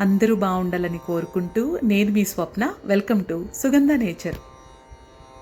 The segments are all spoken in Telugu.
అందరూ బాగుండాలని కోరుకుంటూ నేను మీ Swapna welcome to Sugandha nature.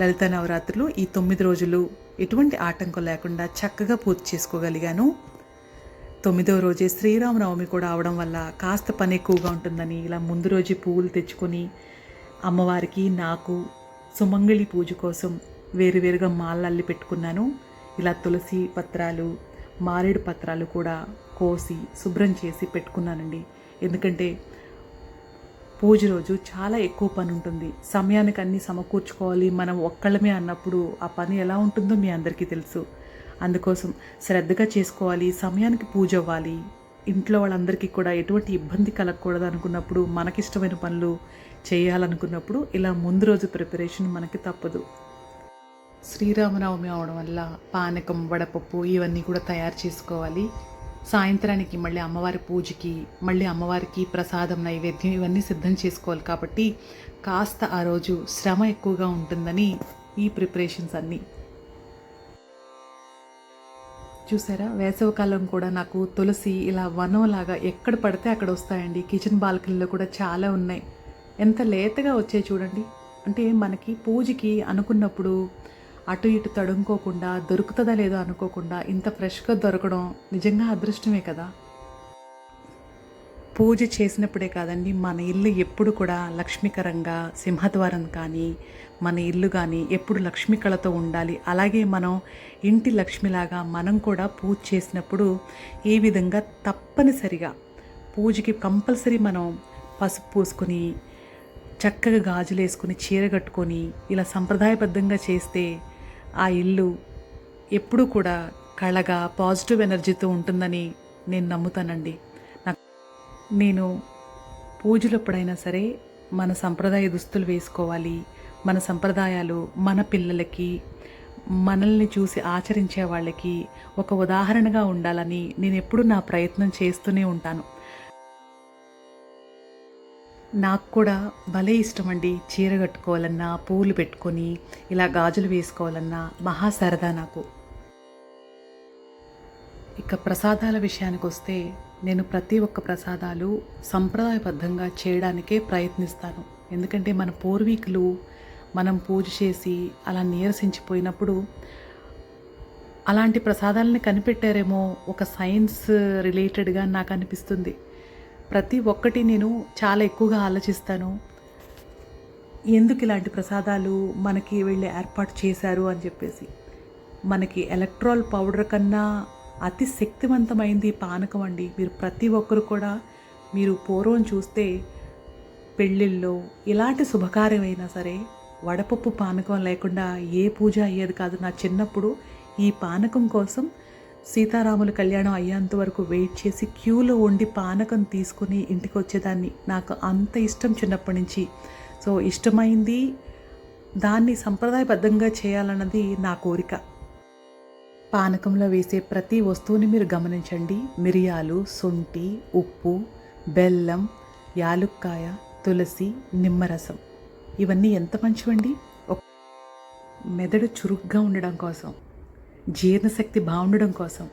Lalitha నవరాత్రులు ఈ తొమ్మిది రోజులు ఎటువంటి ఆటంకం లేకుండా చక్కగా పూర్తి చేసుకోగలిగాను. తొమ్మిదవ రోజే శ్రీరామనవమి కూడా అవడం వల్ల కాస్త పని ఎక్కువగా ఉంటుందని ఇలా ముందు రోజు పువ్వులు తెచ్చుకొని అమ్మవారికి నాకు సుమంగళి పూజ కోసం వేరువేరుగా మాలల్లి పెట్టుకున్నాను. ఇలా తులసి పత్రాలు మారేడు పత్రాలు కూడా కోసి శుభ్రం చేసి పెట్టుకున్నానండి. ఎందుకంటే పూజ రోజు చాలా ఎక్కువ పని ఉంటుంది. సమయానికి అన్నీ సమకూర్చుకోవాలి. మనం ఒక్కళ్ళమే అన్నప్పుడు ఆ పని ఎలా ఉంటుందో మీ అందరికీ తెలుసు. అందుకోసం శ్రద్ధగా చేసుకోవాలి. సమయానికి పూజ అవ్వాలి. ఇంట్లో వాళ్ళందరికీ కూడా ఎటువంటి ఇబ్బంది కలగకూడదు అనుకున్నప్పుడు మనకిష్టమైన పనులు చేయాలనుకున్నప్పుడు ఇలా ముందు రోజు ప్రిపరేషన్ మనకి తప్పదు. శ్రీరామనవమి అవడం వల్ల పానకం వడపప్పు ఇవన్నీ కూడా తయారు చేసుకోవాలి. సాయంత్రానికి మళ్ళీ అమ్మవారి పూజకి మళ్ళీ అమ్మవారికి ప్రసాదం నైవేద్యం ఇవన్నీ సిద్ధం చేసుకోవాలి కాబట్టి కాస్త ఆ రోజు శ్రమ ఎక్కువగా ఉంటుందని ఈ ప్రిపరేషన్స్ అన్నీ. చూసారా? వేసవికాలం కూడా నాకు తులసి ఇలా వనంలాగా ఎక్కడ పడితే అక్కడ వస్తాయండి. కిచెన్ బాల్కనీలో కూడా చాలా ఉన్నాయి. ఎంత లేతగా వచ్చాయి చూడండి. అంటే మనకి పూజకి అనుకున్నప్పుడు అటు ఇటు తడుముకోకుండా దొరుకుతుందా లేదో అనుకోకుండా ఇంత ఫ్రెష్గా దొరకడం నిజంగా అదృష్టమే కదా. పూజ చేసినప్పుడే కాదండి మన ఇల్లు ఎప్పుడు కూడా లక్ష్మీకరంగా సింహద్వారం కానీ మన ఇల్లు కానీ ఎప్పుడు లక్ష్మీ కళతో ఉండాలి. అలాగే మనం ఇంటి లక్ష్మిలాగా మనం కూడా పూజ చేసినప్పుడు ఏ విధంగా తప్పనిసరిగా పూజకి కంపల్సరీ మనం పసుపు పూసుకొని చక్కగా గాజులు వేసుకొని చీర కట్టుకొని ఇలా సంప్రదాయబద్ధంగా చేస్తే ఆ ఇల్లు ఎప్పుడూ కూడా కళగా పాజిటివ్ ఎనర్జీతో ఉంటుందని నేను నమ్ముతానండి. నాకు నేను పూజలు ఎప్పుడైనా సరే మన సంప్రదాయ దుస్తులు వేసుకోవాలి మన సంప్రదాయాలు మన పిల్లలకి మనల్ని చూసి ఆచరించే వాళ్ళకి ఒక ఉదాహరణగా ఉండాలని నేను ఎప్పుడూ నా ప్రయత్నం చేస్తూనే ఉంటాను. నాకు కూడా భలే ఇష్టం అండి చీర కట్టుకోవాలన్నా పూలు పెట్టుకొని ఇలా గాజులు వేసుకోవాలన్నా మహా సరదా నాకు. ఇక ప్రసాదాల విషయానికి వస్తే నేను ప్రతి ఒక్క ప్రసాదాలు సంప్రదాయబద్ధంగా చేయడానికే ప్రయత్నిస్తాను. ఎందుకంటే మన పూర్వీకులు మనం పూజ చేసి అలా నీరసించిపోయినప్పుడు అలాంటి ప్రసాదాలని కనిపెట్టారేమో ఒక సైన్స్ రిలేటెడ్గా నాకు అనిపిస్తుంది. ప్రతి ఒక్కటి నేను చాలా ఎక్కువగా ఆలోచిస్తాను. ఎందుకు ఇలాంటి ప్రసాదాలు మనకి వెళ్ళి ఏర్పాటు చేశారు అని చెప్పేసి. మనకి ఎలక్ట్రాల్ పౌడర్ కన్నా అతి శక్తివంతమైంది పానకం అండి. మీరు ప్రతి ఒక్కరు కూడా మీరు పూర్వం చూస్తే పెళ్ళిళ్ళలో ఇలాంటి శుభకార్యమైనా సరే వడపప్పు పానకం లేకుండా ఏ పూజ అయ్యేది కాదు. నా చిన్నప్పుడు ఈ పానకం కోసం సీతారాముల కళ్యాణం అయ్యేంత వరకు వెయిట్ చేసి క్యూలో ఉండి పానకం తీసుకుని ఇంటికి వచ్చేదాన్ని నాకు అంత ఇష్టం చిన్నప్పటి నుంచి. సో ఇష్టమైంది దాన్ని సంప్రదాయబద్ధంగా చేయాలన్నది నా కోరిక. పానకంలో వేసే ప్రతి వస్తువుని మీరు గమనించండి. మిరియాలు శొంఠి ఉప్పు బెల్లం యాలుక్కాయ తులసి నిమ్మరసం. ఇవన్నీ ఎంత మంచివండి? మెదడు చురుగ్గా ఉండడం కోసం. జీర్ణశక్తి బాగుండడం కోసం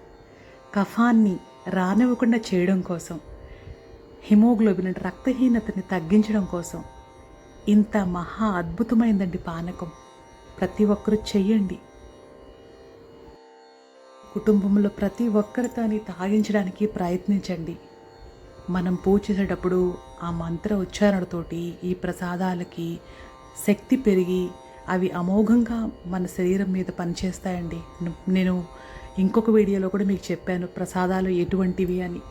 కఫాన్ని రానివ్వకుండా చేయడం కోసం హిమోగ్లోబిన్ అంటే రక్తహీనతని తగ్గించడం కోసం ఇంత మహా అద్భుతమైందండి పానకం. ప్రతి ఒక్కరూ చెయ్యండి. కుటుంబంలో ప్రతి ఒక్కరితోని తాగించడానికి ప్రయత్నించండి. మనం పూజ చేసేటప్పుడు ఆ మంత్ర ఉచ్చారణతోటి ఈ ప్రసాదాలకి శక్తి పెరిగి అవి అమోఘంగా మన శరీరం మీద పనిచేస్తాయండి. నేను ఇంకొక వీడియోలో కూడా మీకు చెప్పాను ప్రసాదాలు ఎటువంటివి అని.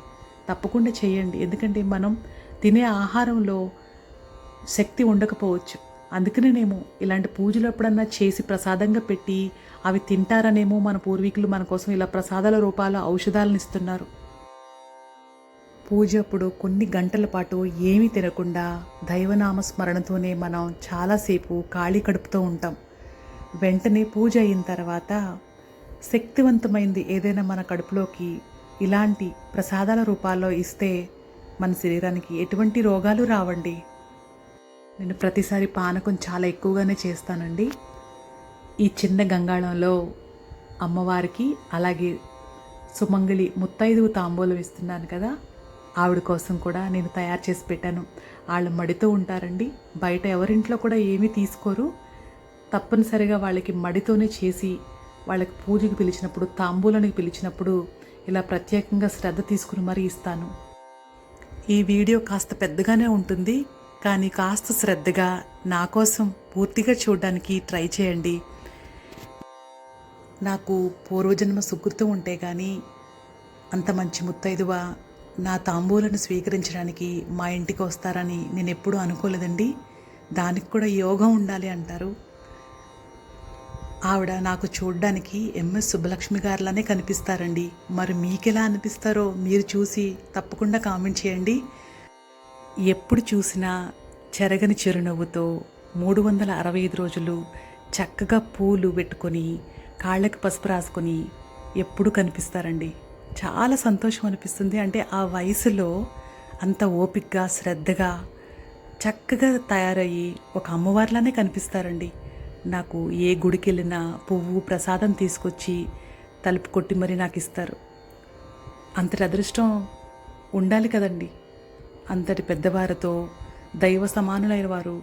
తప్పకుండా చేయండి. ఎందుకంటే మనం తినే ఆహారంలో శక్తి ఉండకపోవచ్చు. అందుకనేనేమో ఇలాంటి పూజలు ఎప్పుడన్నా చేసి ప్రసాదంగా పెట్టి అవి తింటారనేమో మన పూర్వీకులు మన కోసం ఇలా ప్రసాదాల రూపాల ఔషధాలను ఇస్తున్నారు. పూజ అప్పుడు కొన్ని గంటల పాటు ఏమీ తినకుండా దైవనామ స్మరణతోనే మనం చాలాసేపు ఖాళీ కడుపుతో ఉంటాం. వెంటనే పూజ అయిన తర్వాత శక్తివంతమైంది ఏదైనా మన కడుపులోకి ఇలాంటి ప్రసాదాల రూపాల్లో ఇస్తే మన శరీరానికి ఎటువంటి రోగాలు రావండి. నేను ప్రతిసారి పానకం చాలా ఎక్కువగానే చేస్తానండి. ఈ చిన్న గంగాళంలో అమ్మవారికి అలాగే సుమంగళి ముత్తైదువు తాంబూలం ఇస్తున్నాను కదా ఆవిడ కోసం కూడా నేను తయారు చేసి పెట్టాను. వాళ్ళు మడితో ఉంటారండి. బయట ఎవరింట్లో కూడా ఏమీ తీసుకోరు. తప్పనిసరిగా వాళ్ళకి మడితోనే చేసి వాళ్ళకి పూజకి పిలిచినప్పుడు తాంబూలానికి పిలిచినప్పుడు ఇలా ప్రత్యేకంగా శ్రద్ధ తీసుకుని మరీ ఇస్తాను. ఈ వీడియో కాస్త పెద్దగానే ఉంటుంది. కానీ కాస్త శ్రద్ధగా నా కోసం పూర్తిగా చూడడానికి ట్రై చేయండి. నాకు పూర్వజన్మ సుకృతం ఉంటే కానీ అంత మంచి ముత్తైదువ? నా తాంబూలను స్వీకరించడానికి మా ఇంటికి వస్తారని నేను ఎప్పుడూ అనుకోలేదండి. దానికి కూడా యోగం ఉండాలి అంటారు. ఆవిడ నాకు చూడ్డానికి ఎంఎస్ సుబ్బలక్ష్మి గారిలానే కనిపిస్తారండి. మరి మీకెలా అనిపిస్తారో మీరు చూసి తప్పకుండా కామెంట్ చేయండి. ఎప్పుడు చూసినా చెరగని చిరునవ్వుతో మూడు వందల అరవై ఐదు రోజులు చక్కగా పూలు పెట్టుకొని కాళ్ళకి పసుపు రాసుకొని ఎప్పుడు కనిపిస్తారండి. చాలా సంతోషం అనిపిస్తుంది. అంటే ఆ వయసులో అంత ఓపికగా శ్రద్ధగా చక్కగా తయారయ్యి ఒక అమ్మవారిలానే కనిపిస్తారండి. నాకు ఏ గుడికి వెళ్ళినా పువ్వు ప్రసాదం తీసుకొచ్చి తలుపు కొట్టి మరి నాకు ఇస్తారు. అంతటి అదృష్టం ఉండాలి కదండి. అంతటి పెద్దవారితో దైవ సమానులైన వారు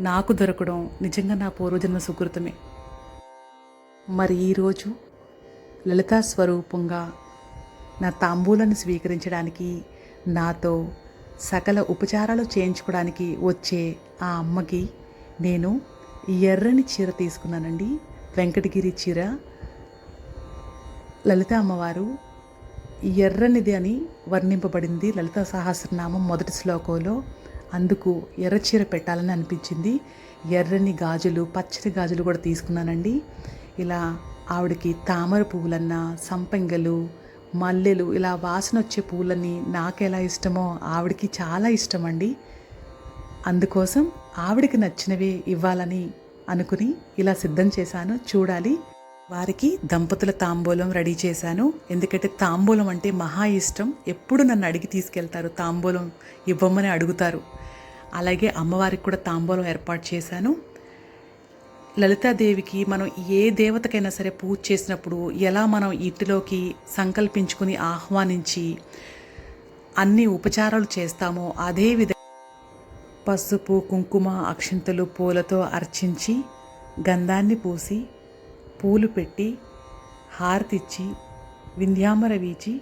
నాకు దొరకడం నిజంగా నా పూర్వజన్మ సుకృతమే. మరి ఈరోజు లలితా స్వరూపంగా నా తాంబూలను స్వీకరించడానికి నాతో సకల ఉపచారాలు చేయించుకోవడానికి వచ్చే ఆ అమ్మకి నేను ఎర్రని చీర తీసుకున్నానండి. వెంకటగిరి చీర. లలిత అమ్మవారు ఎర్రనిది అని వర్ణింపబడింది. లలిత సహస్రనామం మొదటి శ్లోకంలో అందుకు ఎర్ర చీర పెట్టాలని అనిపించింది. ఎర్రని గాజులు పచ్చని గాజులు కూడా తీసుకున్నానండి. ఇలా ఆవిడకి తామర పువ్వులన్నా సంపెంగలు మల్లెలు ఇలా వాసన వచ్చే పూలని నాకు ఎలా ఇష్టమో ఆవిడకి చాలా ఇష్టం అండి అందుకోసం ఆవిడకి నచ్చినవే ఇవ్వాలని అనుకుని ఇలా సిద్ధం చేశాను. చూడాలి వారికి దంపతుల తాంబూలం రెడీ చేశాను. ఎందుకంటే తాంబూలం అంటే మహా ఇష్టం. ఎప్పుడు నన్ను అడిగి తీసుకెళ్తారు తాంబూలం ఇవ్వమని అడుగుతారు. అలాగే అమ్మవారికి కూడా తాంబూలం ఏర్పాటు చేశాను. లలితాదేవికి మనం ఏ దేవతకైనా సరే పూజ చేసినప్పుడు ఎలా మనం ఇంటిలోకి సంకల్పించుకుని ఆహ్వానించి అన్ని ఉపచారాలు చేస్తామో అదేవిధంగా పసుపు కుంకుమ అక్షింతలు పూలతో అర్చించి గంధాన్ని పూసి పూలు పెట్టి హారతిచ్చి వింధ్యామర వీచి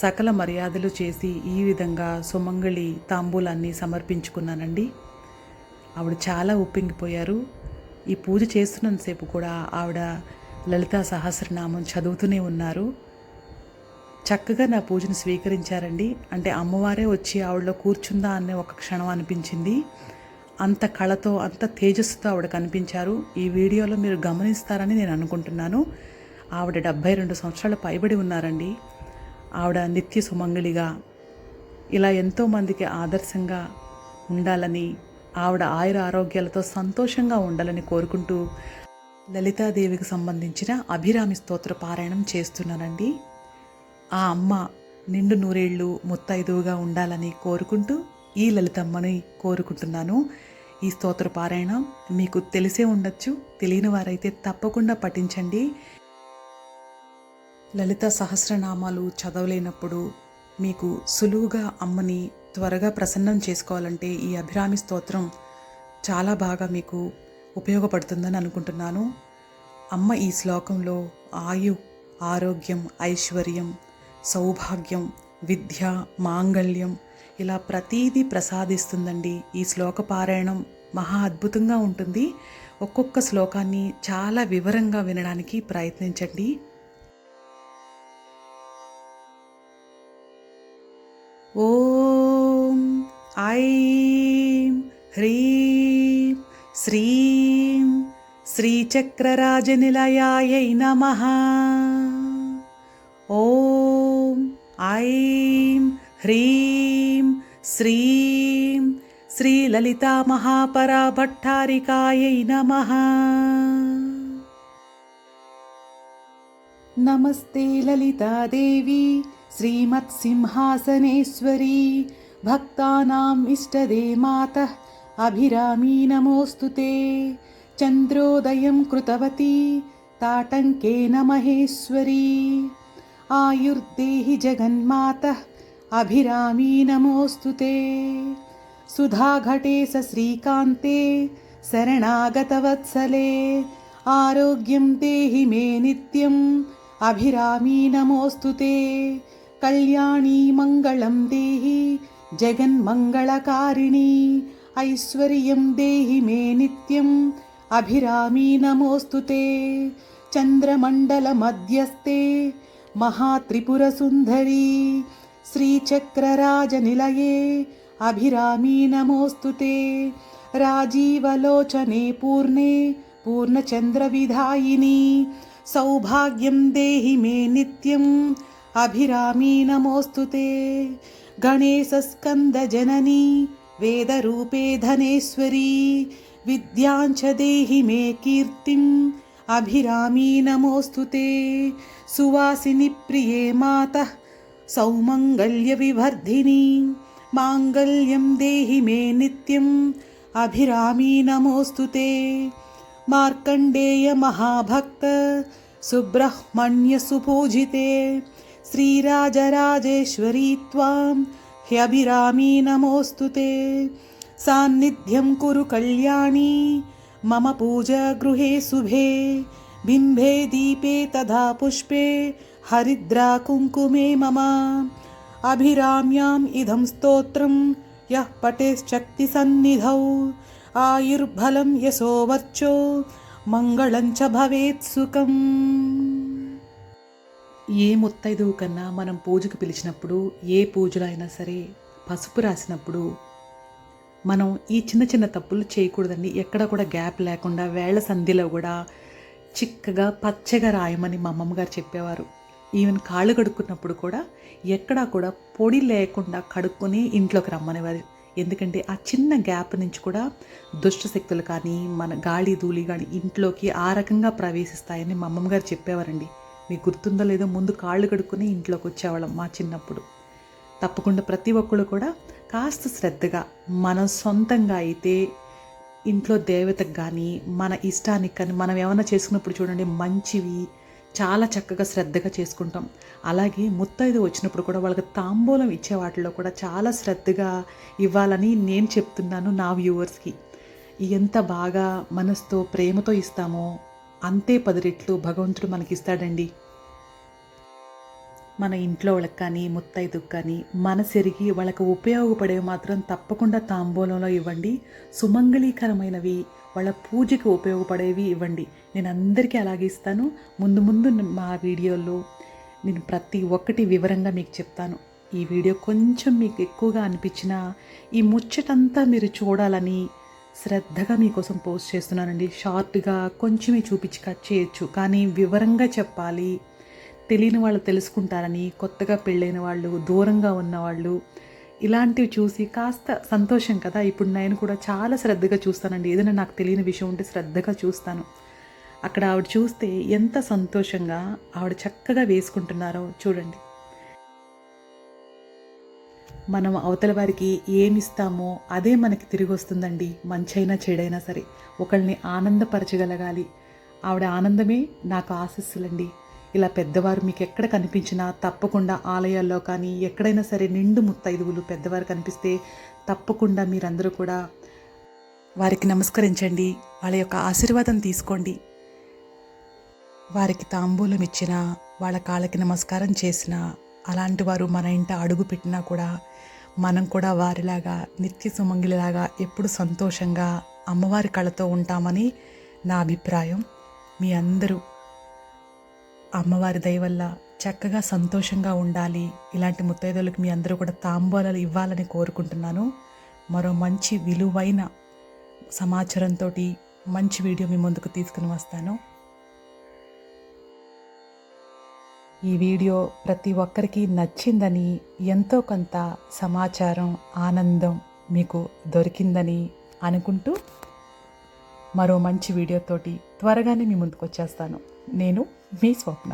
సకల మర్యాదలు చేసి ఈ విధంగా సుమంగళి తాంబూలాన్ని సమర్పించుకున్నానండి. ఆవిడ చాలా ఉప్పింగిపోయారు. ఈ పూజ చేస్తున్నంతసేపు కూడా ఆవిడ లలితా సహస్రనామం చదువుతూనే ఉన్నారు. చక్కగా నా పూజను స్వీకరించారండి. అంటే అమ్మవారే వచ్చి ఆవిడలో కూర్చుందా అనే ఒక క్షణం అనిపించింది. అంత కళతో అంత తేజస్సుతో ఆవిడ కనిపించారు. ఈ వీడియోలో మీరు గమనిస్తారని నేను అనుకుంటున్నాను. ఆవిడ డెబ్భై రెండు సంవత్సరాలు పైబడి ఉన్నారండి. ఆవిడ నిత్య సుమంగళిగా ఇలా ఎంతోమందికి ఆదర్శంగా ఉండాలని ఆవిడ ఆయుర ఆరోగ్యాలతో సంతోషంగా ఉండాలని కోరుకుంటూ లలితాదేవికి సంబంధించిన అభిరామి స్తోత్ర పారాయణం చేస్తున్నానండి. ఆ అమ్మ నిండు నూరేళ్ళు ముత్తైదువుగా ఉండాలని కోరుకుంటూ ఈ లలితమ్మని కోరుకుంటున్నాను. ఈ స్తోత్ర పారాయణం మీకు తెలిసే ఉండొచ్చు. తెలియని వారైతే తప్పకుండా పఠించండి. లలిత సహస్రనామాలు చదవలేనప్పుడు మీకు సులువుగా అమ్మని త్వరగా ప్రసన్నం చేసుకోవాలంటే ఈ అభిరామి స్తోత్రం చాలా బాగా మీకు ఉపయోగపడుతుందని అనుకుంటున్నాను. అమ్మ ఈ శ్లోకంలో ఆయు ఆరోగ్యం ఐశ్వర్యం సౌభాగ్యం విద్య మాంగళ్యం ఇలా ప్రతీదీ ప్రసాదిస్తుందండి. ఈ శ్లోక పారాయణం మహా అద్భుతంగా ఉంటుంది. ఒక్కొక్క శ్లోకాన్ని చాలా వివరంగా వినడానికి ప్రయత్నించండి. ఓ ऐं ह्रीं श्रीं श्रीचक्रराजनिलयायै नमः। ॐ ऐं ह्रीं श्रीं श्रीललितामहापराभट्टारिकायै नमः। नमस्ते ललितादेवी श्रीमत्सिंहासनेश्वरी भक्तानाम् इष्टदे मातः अभिरामी नमोऽस्तु ते। चन्द्रोदयं कृतवती ताटङ्केन महेश्वरी। आयुर्देहि जगन्मातः अभिरामी नमोऽस्तु ते। सुधाघटे स श्रीकान्ते शरणागतवत्सले। आरोग्यं देहि मे नित्यम् अभिरामी नमोऽस्तु ते। कल्याणी मङ्गलं देहि जगन्मङ्गलकारिणी ऐश्वर्यं देहि मे नित्यम् अभिरामी नमोऽस्तु ते चन्द्रमण्डलमध्यस्थे महात्रिपुरसुन्दरी श्रीचक्रराजनिलये अभिरामी नमोऽस्तु ते राजीवलोचने पूर्णे पूर्णचन्द्रविधायिनी सौभाग्यं देहि मे नित्यम् अभिरामी नमोऽस्तु ते गणेशस्कन्दजननी वेदरूपे धनेश्वरी विद्याञ्च देहि मे कीर्तिम् अभिरामी नमोऽस्तु ते। सुवासिनि प्रिये मातः सौमङ्गल्यविवर्धिनी माङ्गल्यं देहि मे नित्यम् अभिरामी नमोऽस्तु ते। मार्कण्डेयमहाभक्त सुब्रह्मण्यसुपूजिते श्रीराजराजेश्वरी त्वां ह्यभिरामी नमोऽस्तु ते सान्निध्यं कुरु कल्याणी मम पूजागृहे शुभे बिम्बे दीपे तथा पुष्पे हरिद्रा कुङ्कुमे मम अभिराम्याम् इदं स्तोत्रं यः पटेश्शक्तिसन्निधौ आयुर्बलं यशोवर्चो मङ्गलं च भवेत् सुखम् ఏ ముత్తైదువు కన్నా మనం పూజకు పిలిచినప్పుడు ఏ పూజలు అయినా సరే పసుపు రాసినప్పుడు మనం ఈ చిన్న చిన్న తప్పులు చేయకూడదండి. ఎక్కడ కూడా గ్యాప్ లేకుండా వేళ్ళ సంధిలో కూడా చిక్కగా పచ్చగా రాయమని మా అమ్మమ్మ గారు చెప్పేవారు. ఈవెన్ కాళ్ళు కడుక్కున్నప్పుడు కూడా ఎక్కడా కూడా పొడి లేకుండా కడుక్కొని ఇంట్లోకి రమ్మనేవారు. ఎందుకంటే ఆ చిన్న గ్యాప్ నుంచి కూడా దుష్ట శక్తులు కానీ మన గాలి ధూళి కానీ ఇంట్లోకి ఆ రకంగా ప్రవేశిస్తాయని మా అమ్మమ్మగారు చెప్పేవారండి. మీకు గుర్తుందో లేదో ముందు కాళ్ళు కడుక్కుని ఇంట్లోకి వచ్చేవాళ్ళం మా చిన్నప్పుడు. తప్పకుండా ప్రతి ఒక్కళ్ళు కూడా కాస్త శ్రద్ధగా మనం సొంతంగా అయితే ఇంట్లో దేవతకు కానీ మన ఇష్టానికి కానీ మనం ఏమైనా చేసుకున్నప్పుడు చూడండి మంచివి చాలా చక్కగా శ్రద్ధగా చేసుకుంటాం. అలాగే ముత్తైదు వచ్చినప్పుడు కూడా వాళ్ళకి తాంబూలం ఇచ్చే వాటిలో కూడా చాలా శ్రద్ధగా ఇవ్వాలని నేను చెప్తున్నాను నా వ్యూవర్స్కి. ఎంత బాగా మనసుతో ప్రేమతో ఇస్తామో అంతే పది రెట్లు భగవంతుడు మనకి ఇస్తాడండి మన ఇంట్లో వాళ్ళకి కానీ ముత్తైదుకు కానీ మనసెరిగి వాళ్ళకు ఉపయోగపడేవి మాత్రం తప్పకుండా తాంబూలంలో ఇవ్వండి. సుమంగళీకరమైనవి వాళ్ళ పూజకి ఉపయోగపడేవి ఇవ్వండి. నేను అందరికీ అలాగే ఇస్తాను. ముందు ముందు మా వీడియోలో నేను ప్రతి ఒక్కటి వివరంగా మీకు చెప్తాను. ఈ వీడియో కొంచెం మీకు ఎక్కువగా అనిపించిన ఈ ముచ్చటంతా మీరు చూడాలని శ్రద్ధగా మీకోసం పోస్ట్ చేస్తున్నానండి. షార్ట్గా కొంచెమే చూపించి కట్ చేయొచ్చు. కానీ వివరంగా చెప్పాలి. తెలియని వాళ్ళు తెలుసుకుంటారని కొత్తగా పెళ్ళైన వాళ్ళు దూరంగా ఉన్నవాళ్ళు ఇలాంటివి చూసి కాస్త సంతోషం కదా. ఇప్పుడు నేను కూడా చాలా శ్రద్ధగా చూస్తానండి. ఏదైనా నాకు తెలియని విషయం ఉంటే శ్రద్ధగా చూస్తాను. అక్కడ ఆవిడ చూస్తే ఎంత సంతోషంగా ఆవిడ చక్కగా వేసుకుంటున్నారో చూడండి. మనం అవతల వారికి ఏమిస్తామో అదే మనకి తిరిగి వస్తుందండి. మంచైనా చెడైనా సరే ఒకళ్ళని ఆనందపరచగలగాలి. ఆవిడ ఆనందమే నాకు ఆశస్సులండి. ఇలా పెద్దవారు మీకు ఎక్కడ కనిపించినా తప్పకుండా ఆలయాల్లో కానీ ఎక్కడైనా సరే నిండు ముత్తైదువులు పెద్దవారు కనిపిస్తే తప్పకుండా మీరందరూ కూడా వారికి నమస్కరించండి. వాళ్ళ యొక్క ఆశీర్వాదం తీసుకోండి. వారికి తాంబూలం ఇచ్చిన వాళ్ళ కాళ్ళకి నమస్కారం చేసినా అలాంటి వారు మన ఇంట అడుగు పెట్టినా కూడా మనం కూడా వారిలాగా నిత్య సుమంగిలిలాగా ఎప్పుడు సంతోషంగా అమ్మవారి కళతో ఉంటామని నా అభిప్రాయం. మీ అందరూ అమ్మవారి దయ వల్ల చక్కగా సంతోషంగా ఉండాలి. ఇలాంటి ముత్తైదులకు మీ అందరూ కూడా తాంబూలాలు ఇవ్వాలని కోరుకుంటున్నాను. మరో మంచి విలువైన సమాచారంతో మంచి వీడియో మీ ముందుకు తీసుకుని వస్తాను. ఈ వీడియో ప్రతి ఒక్కరికి నచ్చిందని ఎంతో కొంత సమాచారం ఆనందం మీకు దొరికిందని అనుకుంటూ మరో మంచి వీడియోతోటి త్వరగానే మీ ముందుకు వచ్చేస్తాను నేను మీ స్వప్న.